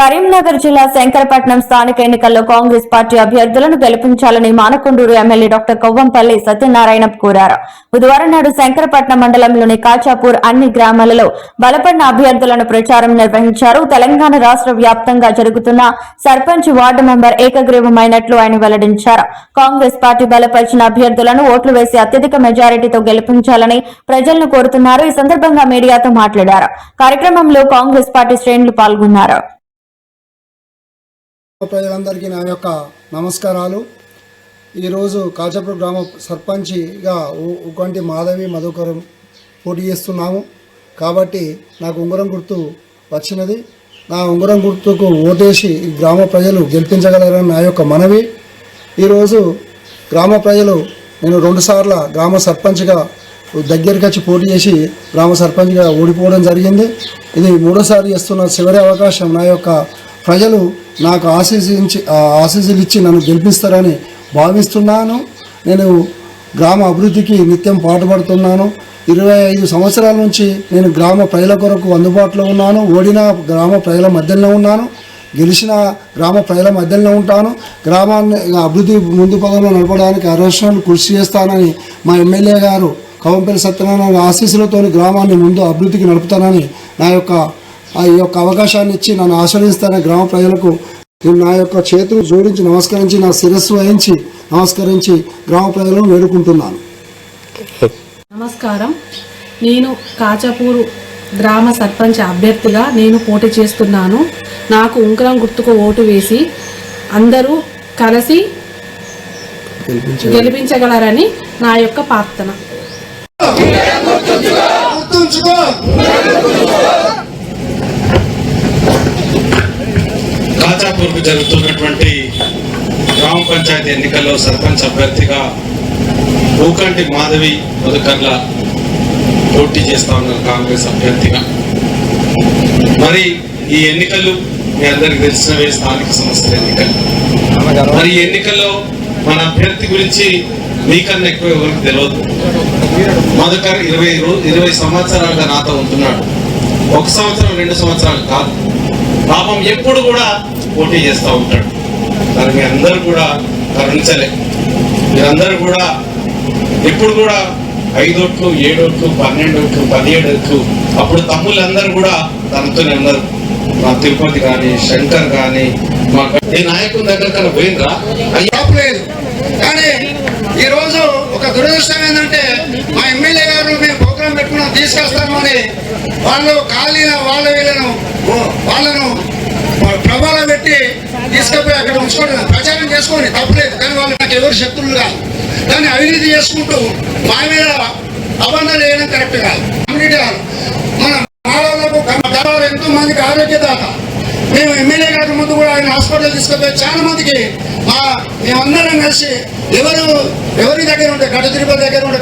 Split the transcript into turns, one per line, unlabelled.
కరీంనగర్ జిల్లా శంకరపట్నం స్థానిక ఎన్నికల్లో కాంగ్రెస్ పార్టీ అభ్యర్థులను గెలిపించాలని మానకొండూరు ఎమ్మెల్యే డాక్టర్ కొవ్వంపల్లి సత్యనారాయణ కోరారు. బుధవారం నాడు శంకరపట్నం మండలంలోని కాచాపూర్ అన్ని గ్రామాలలో బలపడిన అభ్యర్థులను ప్రచారం నిర్వహించారు. తెలంగాణ రాష్ట్ర వ్యాప్తంగా జరుగుతున్న సర్పంచ్ వార్డు మెంబర్ ఏకగ్రీవమైనట్లు ఆయన వెల్లడించారు. కాంగ్రెస్ పార్టీ బలపరిచిన అభ్యర్థులను ఓట్లు వేసి అత్యధిక మెజారిటీతో గెలిపించాలని ప్రజలను కోరుతున్నారు. ఈ సందర్భంగా మీడియాతో మాట్లాడారు. కార్యక్రమంలో కాంగ్రెస్ పార్టీ శ్రేణులు పాల్గొన్నారు.
ప్రజలందరికీ నా యొక్క నమస్కారాలు. ఈరోజు కాచపూర్ గ్రామ సర్పంచిగా ఒకటి మాధవి మధుకరం పోటీ చేస్తున్నాము. కాబట్టి నాకు ఉంగరం గుర్తు వచ్చినది. నా ఉంగరం గుర్తుకు ఓటేసి గ్రామ ప్రజలు గెలిపించగలరని నా యొక్క మనవి. ఈరోజు గ్రామ ప్రజలు నేను రెండుసార్ల గ్రామ సర్పంచ్గా దగ్గరికి వచ్చి పోటీ చేసి గ్రామ సర్పంచ్గా ఓడిపోవడం జరిగింది. ఇది మూడోసారి చేస్తున్న చివరి అవకాశం నా యొక్క ప్రజలు నాకు ఆశీసించి ఆ ఆశీస్సులు ఇచ్చి నన్ను గెలిపిస్తారని భావిస్తున్నాను. నేను గ్రామ అభివృద్ధికి నిత్యం పాటుపడుతున్నాను. ఇరవై ఐదు సంవత్సరాల నుంచి నేను గ్రామ ప్రజల కొరకు అందుబాటులో ఉన్నాను. ఓడిన గ్రామ ప్రజల మధ్యలో ఉన్నాను. గెలిచిన గ్రామ ప్రజల మధ్యలో ఉంటాను. గ్రామాన్ని అభివృద్ధి ముందు పదంలో నడపడానికి అరవసరం కృషి చేస్తానని మా ఎమ్మెల్యే గారు కవంపల్లి సత్యనారాయణ ఆశీస్సులతో గ్రామాన్ని ముందు అభివృద్ధికి నడుపుతానని నా యొక్క ఆ యొక్క అవకాశాన్ని ఇచ్చి నన్ను ఆశ్రయిస్తానని గ్రామ ప్రజలకు నేను నా యొక్క చేతులు జోడించి నమస్కరించి నా శిరస్సు వహించి నమస్కరించి గ్రామ ప్రజలను వేడుకుంటున్నాను.
నమస్కారం. నేను కాచాపూరు గ్రామ సర్పంచ్ అభ్యర్థిగా నేను పోటీ చేస్తున్నాను. నాకు ఉంకరం గుర్తుకు ఓటు వేసి అందరూ కలిసి గెలిపించగలరని నా యొక్క ప్రార్థన.
కాచాపూర్కు జరుగుతున్నటువంటి గ్రామ పంచాయతీ ఎన్నికల్లో సర్పంచ్ అభ్యర్థిగా ఊకంటి మాధవి మధుకర్ల పోటీ చేస్తా ఉన్నారు కాంగ్రెస్ అభ్యర్థిగా. మరి ఈ ఎన్నికలు మీ అందరికి తెలిసినవే స్థానిక సంస్థల ఎన్నికలు. మరి ఎన్నికల్లో మన అభ్యర్థి గురించి మీకన్నా ఎక్కువ ఎవరికి తెలియదు. మధుకర్ ఇరవై ఇరవై సంవత్సరాలుగా నాతో ఉంటున్నాడు. ఒక సంవత్సరం రెండు సంవత్సరాలు కాదు. పాపం ఎప్పుడు కూడా పోటీ చేస్తూ ఉంటాడు. మరి మీ అందరూ కూడా కరుణించలే. మీరందరూ కూడా ఎప్పుడు కూడా ఐదోట్లు ఏడోట్లు పన్నెండోట్లు పదిహేడోట్లు అప్పుడు తమ్ముళ్ళందరూ కూడా తనతోనే ఉన్నారు. మా తిరుపతి కానీ శంకర్ కానీ మా ఏ నాయకుని దగ్గర కన్నా పోయిండ్రా
లేదు కానీ ఈ రోజు ఒక దురదృష్టం ఏంటంటే మా ఎమ్మెల్యే గారు మేము ప్రోగ్రాం పెట్టుకున్నాం తీసుకొస్తామని వాళ్ళు ఖాళీ వాళ్ళ వీళ్ళను వాళ్ళను పెట్టి తీసుకుపోయి అక్కడ ఉంచుకోండి ప్రచారం చేసుకోండి. తప్పలేదు కానీ వాళ్ళు నాకు ఎవరు శత్రువులు కాదు. దాన్ని అవినీతి చేసుకుంటూ మా మీద అబంధాలు వేయడం కరెక్ట్ కాదు. కమ్యూనిటీ కాదు. మన మానవులకు దాదాపు ఎంతో మందికి ఆరోగ్యదాత. మేము ఎమ్మెల్యే గారి ముందు కూడా ఆయన హాస్పిటల్ తీసుకుపోయి చాలా మందికి మా మేమందరం కలిసి ఎవరు ఎవరి దగ్గర ఉంటే గడ్డ తిరుపతి దగ్గర ఉంటే